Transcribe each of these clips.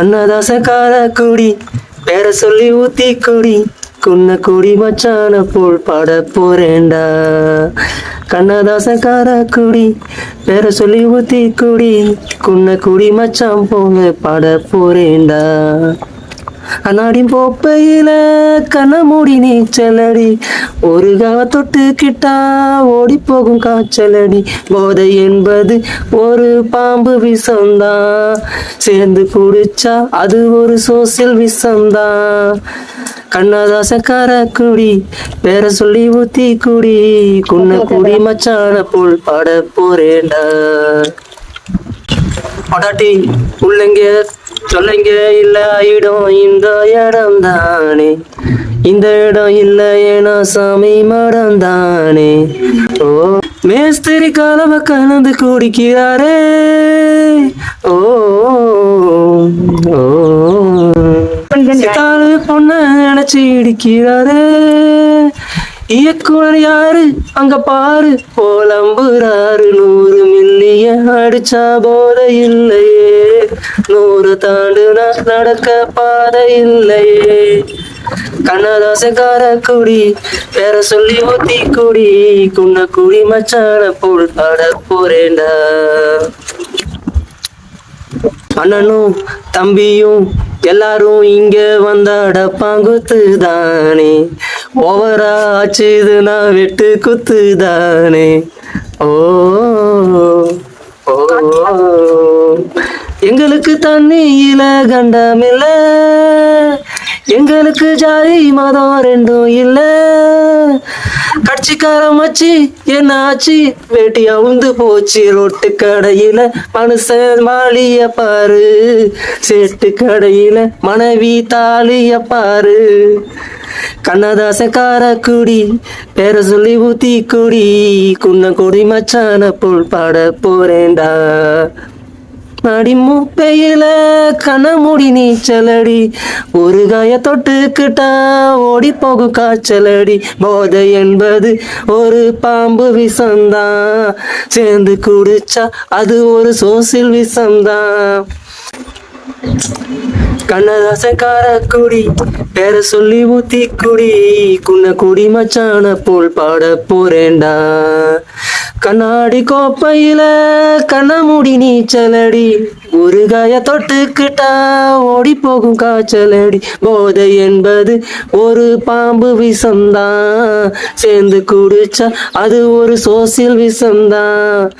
கண்ணதாச கால குடி பேர சொல்லி ஊத்தி குடி குன்ன குடி மச்சான போல் பாட போறேண்டா கண்ணதாச கார குடி பேர சொல்லி ஊத்தி குடி குன்ன குடி மச்சான் போங்க பாட போறேண்டா அண்ணாடி போப்பையில கண்ணமூடி நீச்சலடி. ஒரு காவ தொட்டுக்கிட்டா ஓடி போகும் காய்ச்சலடி. போதை என்பது ஒரு பாம்பு விஷம்தான் சேர்ந்து குடிச்சா அது ஒரு சோசியல் விஷம்தான் கண்ணதாசக்கார குடி பேர சொல்லி ஊத்தி குடி. குன்ன குடி மச்சான போல் பாட போறேண்டா பொடாட்டி உள்ளங்க சொல்லுங்க இல்ல இடம் இந்த இடம் தானே இந்த இடம் இல்ல ஏனா சாமி மடம் தானே ஓ மேஸ்திரி கலவ கலந்து குடிக்கிறாரே. ஓ ஓ. பொண்ண நினைச்சு இடிக்கிறாரே. இயக்குனர் யாரு? அங்க பாரு போலம்புறாரு நூறு மில்லிய அடிச்சா போத இல்லையே நூறு தாண்டு நடக்க பாதை இல்லையே கண்ணதாசக்கார குடி பேர சொல்லி ஊத்தி குடி குன்ன குடி மச்சான போல் பாட போறேண்டா அண்ணனும் தம்பியும் எல்லாரும் இங்க வந்தாட பாங்குத்து தானே. ஓவரா ஆச்சுது நான் வெட்டு குத்து தானே. ஓ ஓ. எங்களுக்கு தண்ணியில கண்டமில்ல. எங்களுக்கு ஜாதி மதம் ரெண்டும் இல்ல. கட்சிக்காரம் வச்சு என்ன ஆச்சு? வேட்டி அவுந்து போச்சு ரோட்டு கடையில. மனுஷன் மாளிய பாரு. சேட்டு கடையில மனைவி தாலிய பாரு. கண்ணதாசக்கார குடி பேர சொல்லி ஊத்தி குடி குன்ன கொடி மச்சான புல் பாட போறேண்டா அடி மூப்பையில கனமுடி நீச்சலடி. ஒரு காய தொட்டுக்கிட்டா ஓடி போகு காய்ச்சலடி. போதை என்பது ஒரு பாம்பு விஷம்தான் சேர்ந்து குடிச்சா அது ஒரு சோசில் விஷம்தான் கண்ணதாசன் காரக்குடி பேர சொல்லி ஊத்தி குடி குன்ன குடி மச்சான போல் பாட போறேண்டா கண்ணாடி கோப்பையில கண்ணமுடி நீச்சலடி. ஒரு காய தொட்டுக்கிட்டா ஓடி போகும் காய்ச்சலடி. போதை என்பது ஒரு பாம்பு விஷம்தான். சேர்ந்து குடிச்சா அது ஒரு சோசியல் விஷம்தான்.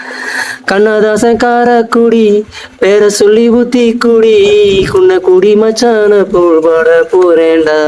கண்ணதாசன் காரக்குடி பேர சொல்லி ஊத்தி குடி குன்ன குடி மச்சான போல் பாட போறேன்டா.